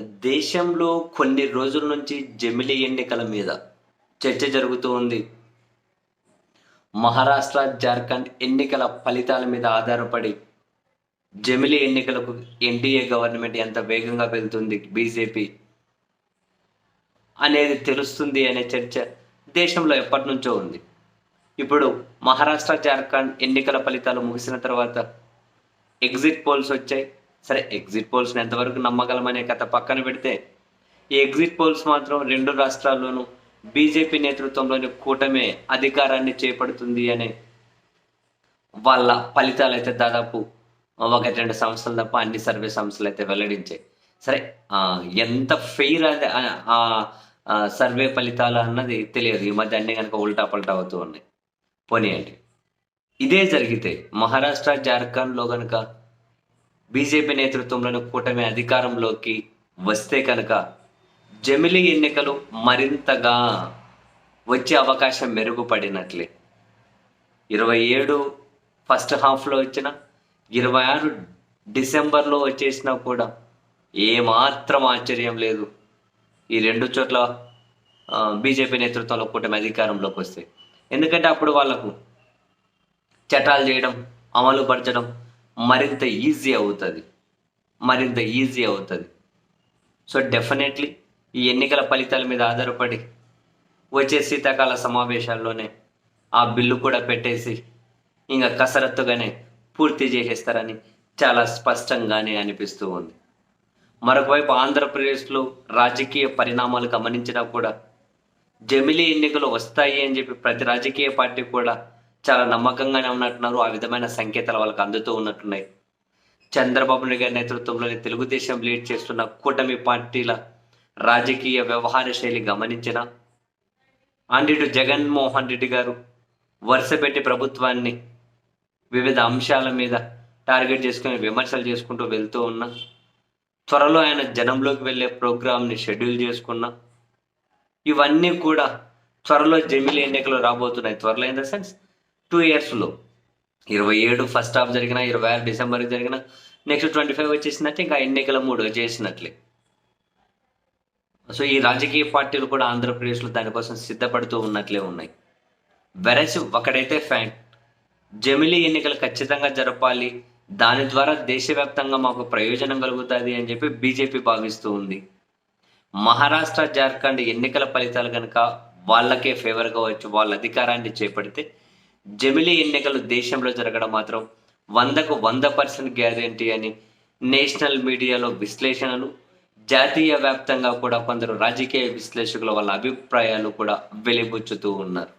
దేశంలో కొన్ని రోజుల నుంచి జమిలి ఎన్నికల మీద చర్చ జరుగుతూ ఉంది. మహారాష్ట్ర జార్ఖండ్ ఎన్నికల ఫలితాల మీద ఆధారపడి జమిలి ఎన్నికలకు ఎన్డీఏ గవర్నమెంట్ ఎంత వేగంగా వెళ్తుంది బీజేపీ అనేది తెలుస్తుంది అనే చర్చ దేశంలో ఎప్పటి నుంచో ఉంది. ఇప్పుడు మహారాష్ట్ర జార్ఖండ్ ఎన్నికల ఫలితాలు ముగిసిన తర్వాత ఎగ్జిట్ పోల్స్ వచ్చాయి. సరే ఎగ్జిట్ పోల్స్ని ఎంతవరకు నమ్మగలమనే కథ పక్కన పెడితే ఈ ఎగ్జిట్ పోల్స్ మాత్రం రెండు రాష్ట్రాల్లోనూ బీజేపీ నేతృత్వంలోని కూటమే అధికారాన్ని చేపడుతుంది అనే వాళ్ళ ఫలితాలు అయితే దాదాపు ఒకటి రెండు సంస్థలు తప్ప అన్ని సర్వే సంస్థలు అయితే వెల్లడించాయి సరే ఎంత ఫెయిర్ అది ఆ- ఆ సర్వే ఫలితాలు అన్నది తెలియదు. ఈ మధ్య అన్ని కనుక ఉల్టా పల్టా అవుతూ ఉన్నాయి. పోనీయండి. ఇదే జరిగితే మహారాష్ట్ర జార్ఖండ్లో కనుక బీజేపీ నేతృత్వంలోని కూటమి అధికారంలోకి వస్తే కనుక జమిలి ఎన్నికలు మరింతగా వచ్చే అవకాశం మెరుగుపడినట్లే. ఇరవై ఏడు ఫస్ట్ హాఫ్లో వచ్చిన ఇరవై ఆరు డిసెంబర్లో వచ్చేసినా కూడా ఏమాత్రం ఆశ్చర్యం లేదు. ఈ రెండు చోట్ల బీజేపీ నేతృత్వంలో కూటమి అధికారంలోకి వస్తే. ఎందుకంటే అప్పుడు వాళ్ళకు చట్టాలు చేయడం అమలుపరచడం మరింత ఈజీ అవుతుంది. మరింత ఈజీ అవుతుంది. సో డెఫినెట్లీ ఈ ఎన్నికల ఫలితాల మీద ఆధారపడి వచ్చే శీతాకాల సమావేశాల్లోనే ఆ బిల్లు కూడా పెట్టేసి ఇంకా కసరత్తుగానే పూర్తి చేసేస్తారని చాలా స్పష్టంగానే అనిపిస్తూ ఉంది. మరొకవైపు ఆంధ్రప్రదేశ్లో రాజకీయ పరిణామాలు గమనించినా కూడా జమిలీ ఎన్నికలు వస్తాయి అని చెప్పి ప్రతి రాజకీయ పార్టీ కూడా చాలా నమ్మకంగానే ఉన్నట్టున్నారు. ఆ విధమైన సంకేతాలు వాళ్ళకి అందుతూ ఉన్నట్టున్నాయి. చంద్రబాబు నాయుడు గారి నేతృత్వంలోని తెలుగుదేశం లీడ్ చేస్తున్న కూటమి పార్టీల రాజకీయ వ్యవహార శైలి గమనించిన అండ్ ఇటు జగన్మోహన్ రెడ్డి గారు వరుసపెట్టి ప్రభుత్వాన్ని వివిధ అంశాల మీద టార్గెట్ చేసుకుని విమర్శలు చేసుకుంటూ వెళ్తూ ఉన్నా త్వరలో ఆయన జనంలోకి వెళ్ళే ప్రోగ్రామ్ని షెడ్యూల్ చేసుకున్నా ఇవన్నీ కూడా త్వరలో జమిలీ ఎన్నికలు రాబోతున్నాయి. త్వరలో ఇన్ ద సెన్స్ టూ ఇయర్స్లో ఇరవై ఏడు ఫస్ట్ హాఫ్ జరిగిన ఇరవై ఆరు డిసెంబర్ జరిగిన నెక్స్ట్ ట్వంటీ ఫైవ్ వచ్చేసినట్టే ఇంకా ఎన్నికల మూడు చేసినట్లే. సో ఈ రాజకీయ పార్టీలు కూడా ఆంధ్రప్రదేశ్లో దానికోసం సిద్ధపడుతూ ఉన్నట్లే ఉన్నాయి. వెరస్ ఒకడైతే ఫ్యాక్ట్ జమిలీ ఎన్నికలు ఖచ్చితంగా జరపాలి. దాని ద్వారా దేశవ్యాప్తంగా మాకు ప్రయోజనం కలుగుతుంది అని చెప్పి బీజేపీ భావిస్తూ ఉంది. మహారాష్ట్ర జార్ఖండ్ ఎన్నికల ఫలితాలు కనుక వాళ్ళకే ఫేవర్గా వచ్చి వాళ్ళ అధికారాన్ని చేపడితే జమిలీ ఎన్నికలు దేశంలో జరగడం మాత్రం వందకు వంద పర్సెంట్ గ్యారంటీ అని నేషనల్ మీడియాలో విశ్లేషణలు జాతీయ వ్యాప్తంగా కూడా కొందరు రాజకీయ విశ్లేషకుల వాళ్ళ అభిప్రాయాలు కూడా వెలిబుచ్చుతూ ఉన్నారు.